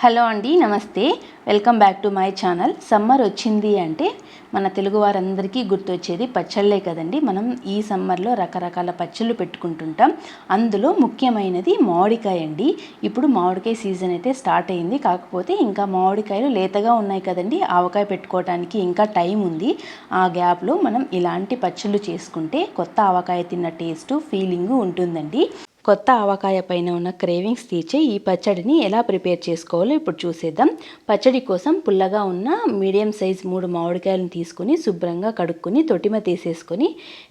Hello అండి నమస్తే. Welcome back to my channel summer వచ్చింది అంటే మన తెలుగు వారందరికీ గుర్తొచ్చేది పచ్చళ్ళే కదండి. మనం ఈ సమ్మర్లో రకరకాల పచ్చళ్ళు పెట్టుకుంటుంటాం. అందులో ముఖ్యమైనది మామిడికాయ అండి. ఇప్పుడు మామిడికాయ సీజన్ అయితే స్టార్ట్ అయింది. కాకపోతే ఇంకా మామిడికాయలు లేతగా ఉన్నాయి కదండి. ఆవకాయ పెట్టుకోవడానికి ఇంకా టైం ఉంది. ఆ గ్యాప్లో మనం ఇలాంటి పచ్చళ్ళు చేసుకుంటే కొత్త ఆవకాయ తిన్న టేస్ట్ ఫీలింగు ఉంటుందండి. కొత్త ఆవకాయ పైన ఉన్న క్రేవింగ్స్ తీర్చే ఈ పచ్చడిని ఎలా ప్రిపేర్ చేసుకోవాలో ఇప్పుడు చూసేద్దాం. పచ్చడి కోసం పుల్లగా ఉన్న మీడియం సైజ్ మూడు మామిడికాయలను తీసుకుని శుభ్రంగా కడుక్కుని తొటిమ తీసేసుకొని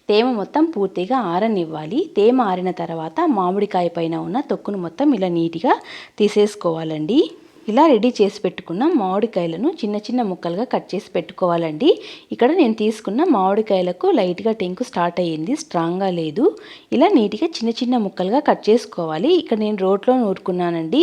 తేమ మొత్తం పూర్తిగా ఆరనివ్వాలి. తేమ ఆరిన తర్వాత మామిడికాయ పైన ఉన్న తొక్కును మొత్తం ఇలా నీట్గా తీసేసుకోవాలండి. ఇలా రెడీ చేసి పెట్టుకున్న మామిడికాయలను చిన్న చిన్న ముక్కలుగా కట్ చేసి పెట్టుకోవాలండి. ఇక్కడ నేను తీసుకున్న మామిడికాయలకు లైట్గా టెంకు స్టార్ట్ అయ్యింది స్ట్రాంగ్గా లేదు. ఇలా నీట్గా చిన్న చిన్న ముక్కలుగా కట్ చేసుకోవాలి. ఇక్కడ నేను రోట్లో నూరుకున్నానండి.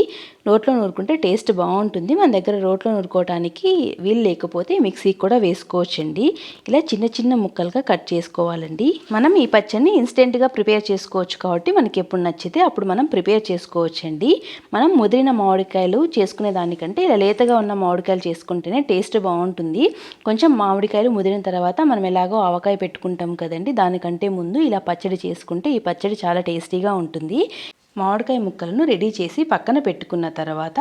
రోట్లో నూరుకుంటే టేస్ట్ బాగుంటుంది. మన దగ్గర రోట్లో నూరుకోవడానికి వీలు లేకపోతే మిక్సీకి కూడా వేసుకోవచ్చండి. ఇలా చిన్న చిన్న ముక్కలుగా కట్ చేసుకోవాలండి. మనం ఈ పచ్చడిని ఇన్స్టెంట్గా ప్రిపేర్ చేసుకోవచ్చు కాబట్టి మనకి ఎప్పుడు నచ్చితే అప్పుడు మనం ప్రిపేర్ చేసుకోవచ్చండి. మనం ముదిరిన మామిడికాయలు చేసుకునే దానికంటే ఇలా లేతగా ఉన్న మామిడికాయలు చేసుకుంటేనే టేస్ట్ బాగుంటుంది. కొంచెం మామిడికాయలు ముదిరిన తర్వాత మనం ఎలాగో ఆవకాయ పెట్టుకుంటాం కదండి. దానికంటే ముందు ఇలా పచ్చడి చేసుకుంటే ఈ పచ్చడి చాలా టేస్టీగా ఉంటుంది. మామిడికాయ ముక్కలను రెడీ చేసి పక్కన పెట్టుకున్న తర్వాత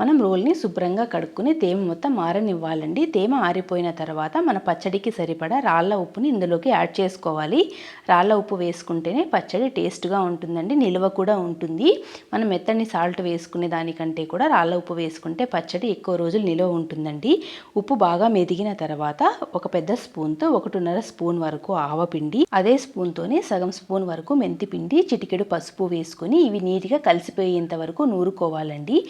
మనం రోల్ని శుభ్రంగా కడుక్కుని తేమ మొత్తం ఆరనివ్వాలండి తేమ ఆరిపోయిన తర్వాత మన పచ్చడికి సరిపడా రాళ్ళ ఉప్పుని ఇందులోకి యాడ్ చేసుకోవాలి. రాళ్ళ ఉప్పు వేసుకుంటేనే పచ్చడి టేస్ట్గా ఉంటుందండి నిల్వ కూడా ఉంటుంది. మనం మెత్తని సాల్ట్ వేసుకునే దానికంటే కూడా రాళ్ళ ఉప్పు వేసుకుంటే పచ్చడి ఎక్కువ రోజులు నిల్వ ఉంటుందండి. ఉప్పు బాగా మెదిగిన తర్వాత ఒక పెద్ద స్పూన్తో ఒకటిన్నర స్పూన్ వరకు ఆవపిండి అదే స్పూన్తోనే సగం స్పూన్ వరకు మెంతిపిండి చిటికెడు పసుపు వేసుకొని ఇవి నీట్గా కలిసిపోయేంత వరకు నూరుకోవాలండి.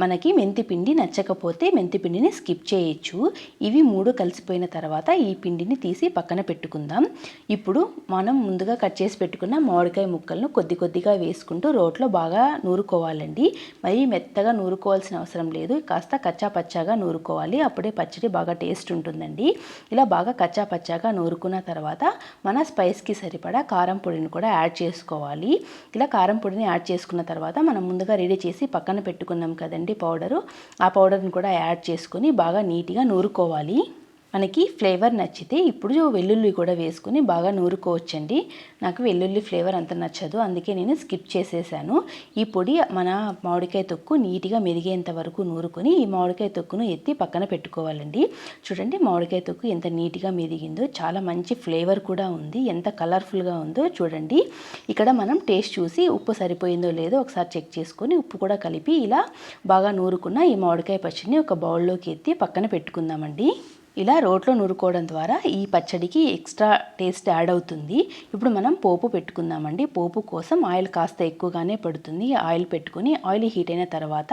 మనకి మెంతిపిండి నచ్చకపోతే మెంతిపిండిని స్కిప్ చేయొచ్చు. ఇవి మూడు కలిసిపోయిన తర్వాత ఈ పిండిని తీసి పక్కన పెట్టుకుందాం. ఇప్పుడు మనం ముందుగా కట్ చేసి పెట్టుకున్న మామిడికాయ ముక్కలను కొద్ది కొద్దిగా వేసుకుంటూ రోట్లో బాగా నూరుకోవాలండి. మరీ మెత్తగా నూరుకోవాల్సిన అవసరం లేదు. కాస్త కచ్చా పచ్చాగా నూరుకోవాలి. అప్పుడే పచ్చడి బాగా టేస్ట్ ఉంటుందండి. ఇలా బాగా కచ్చా పచ్చాగా నూరుకున్న తర్వాత మన స్పైస్కి సరిపడా కారం పొడిని కూడా యాడ్ చేసుకోవాలి. ఇలా కారం పొడిని యాడ్ యాడ్ చేసుకున్న తర్వాత మనం ముందుగా రెడీ చేసి పక్కన పెట్టుకున్నాం కదండి పౌడరు. ఆ పౌడర్ని కూడా యాడ్ చేసుకొని బాగా నీట్గా నూరుకోవాలి. మనకి ఫ్లేవర్ నచ్చితే ఇప్పుడు వెల్లుల్లి కూడా వేసుకుని బాగా నూరుకోవచ్చండి. నాకు వెల్లుల్లి ఫ్లేవర్ అంత నచ్చదు అందుకే నేను స్కిప్ చేసేసాను. ఈ పొడి మన మామిడికాయ తొక్కు నీట్గా మెరిగేంత వరకు నూరుకొని ఈ మామిడికాయ తొక్కును ఎత్తి పక్కన పెట్టుకోవాలండి. చూడండి మామిడికాయ తొక్కు ఎంత నీట్గా మెరిగిందో చాలా మంచి ఫ్లేవర్ కూడా ఉంది. ఎంత కలర్ఫుల్గా ఉందో చూడండి. ఇక్కడ మనం టేస్ట్ చూసి ఉప్పు సరిపోయిందో లేదో ఒకసారి చెక్ చేసుకొని ఉప్పు కూడా కలిపి ఇలా బాగా నూరుకున్న ఈ మామిడికాయ పచ్చడిని ఒక బౌల్లోకి ఎత్తి పక్కన పెట్టుకుందామండి. ఇలా రోట్లో నూరుకోవడం ద్వారా ఈ పచ్చడికి ఎక్స్ట్రా టేస్ట్ యాడ్ అవుతుంది. ఇప్పుడు మనం పోపు పెట్టుకుందామండి. పోపు కోసం ఆయిల్ కాస్త ఎక్కువగానే పడుతుంది. ఆయిల్ పెట్టుకుని ఆయిల్ హీట్ అయిన తర్వాత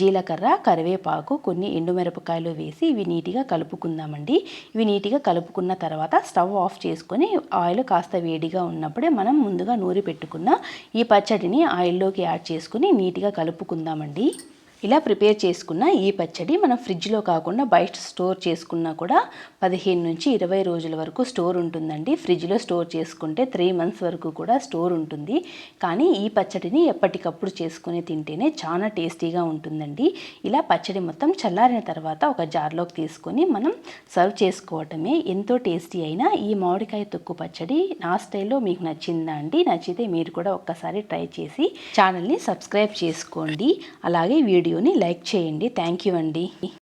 జీలకర్ర కరివేపాకు కొన్ని ఎండుమిరపకాయలు వేసి ఇవి నీట్గా కలుపుకుందామండి. ఇవి నీట్గా కలుపుకున్న తర్వాత స్టవ్ ఆఫ్ చేసుకొని ఆయిల్ కాస్త వేడిగా ఉన్నప్పుడే మనం ముందుగా నూరి పెట్టుకున్న ఈ పచ్చడిని ఆయిల్లోకి యాడ్ చేసుకుని నీట్గా కలుపుకుందామండి. ఇలా ప్రిపేర్ చేసుకున్న ఈ పచ్చడి మనం ఫ్రిడ్జ్లో కాకుండా బయట స్టోర్ చేసుకున్నా కూడా పదిహేను నుంచి ఇరవై రోజుల వరకు స్టోర్ ఉంటుందండి. ఫ్రిడ్జ్లో స్టోర్ చేసుకుంటే త్రీ మంత్స్ వరకు కూడా స్టోర్ ఉంటుంది. కానీ ఈ పచ్చడిని ఎప్పటికప్పుడు చేసుకుని తింటేనే చాలా టేస్టీగా ఉంటుందండి. ఇలా పచ్చడి మొత్తం చల్లారిన తర్వాత ఒక జార్లోకి తీసుకొని మనం సర్వ్ చేసుకోవటమే ఎంతో టేస్టీ అయినా ఈ మామిడికాయ తొక్కు పచ్చడి. నా స్టైల్లో మీకు నచ్చిందా అండి? నచ్చితే మీరు కూడా ఒక్కసారి ట్రై చేసి ఛానల్ని సబ్స్క్రైబ్ చేసుకోండి. అలాగే వీడియో వీడియోని లైక్ చేయండి. థ్యాంక్ యూ అండి.